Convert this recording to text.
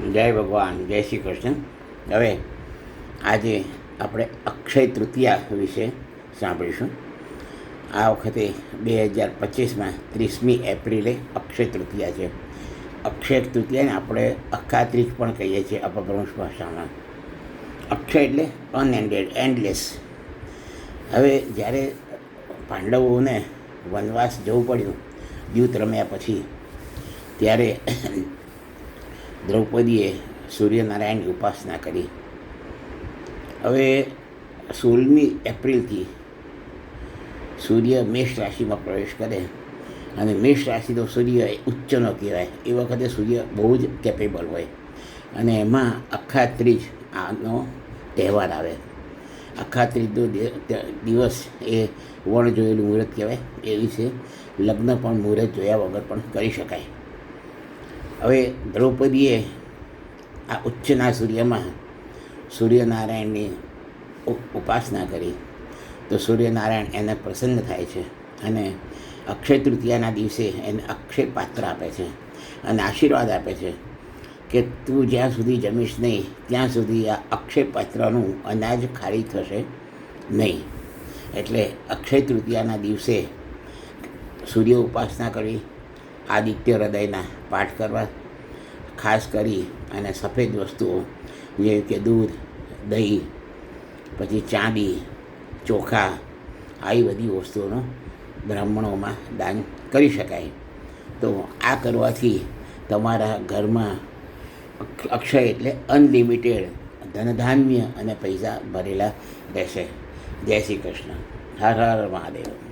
જય ભગવાન, જય શ્રી કૃષ્ણ. હવે આજે આપણે અક્ષય તૃતીયા વિશે સાંભળીશું. આ વખતે બે હજાર પચીસમાં ત્રીસમી એપ્રિલે અક્ષય તૃતીયા છે. અક્ષય તૃતીયાને આપણે અખાત્રીજ પણ કહીએ છીએ અપભ્રંશ ભાષામાં. અક્ષય એટલે અનએન્ડેડ એન્ડલેસ હવે જ્યારે પાંડવોને વનવાસ જવું પડ્યું દ્યુત રમ્યા પછી, ત્યારે દ્રૌપદીએ સૂર્યનારાયણની ઉપાસના કરી. હવે સોળમી એપ્રિલથી સૂર્ય મેષ રાશિમાં પ્રવેશ કરે અને મેષ રાશિનો સૂર્ય એ ઉચ્ચનો કહેવાય, એ વખતે સૂર્ય બહુ જ કેપેબલ હોય અને એમાં અખા ત્રીજ આનો તહેવાર આવે. અખા ત્રીજનો દિવસ એ વણ જોયેલું મુહૂર્ત કહેવાય, એ વિશે લગ્ન પણ મુહૂર્ત જોયા વગર પણ કરી શકાય. હવે દ્રૌપદીએ આ ઉચ્ચના સૂર્યમાં સૂર્યનારાયણની ઉપાસના કરી. તો સૂર્યનારાયણ એને પ્રસન્ન થાય છે અને અક્ષય તૃતીયાના દિવસે એને અક્ષય પાત્ર આપે છે અને આશીર્વાદ આપે છે કે તું જ્યાં સુધી જમીશ નહીં, ત્યાં સુધી આ અક્ષય પાત્રનું અનાજ ખાલી થશે નહીં. એટલે અક્ષય તૃતીયાના દિવસે સૂર્ય ઉપાસના કરવી આદિત્ય હૃદયના પાઠ કરવા, ખાસ કરી અને સફેદ વસ્તુઓ, જેવી કે દૂધ, દહીં, પછી ચાંદી, ચોખા, આવી બધી વસ્તુઓનો બ્રાહ્મણોમાં દાન કરી શકાય. તો આ કરવાથી તમારા ઘરમાં અક્ષય એટલે અનલિમિટેડ ધનધાન્ય અને પૈસા ભરેલા રહેશે. જય શ્રી કૃષ્ણ. હર હર મહાદેવ.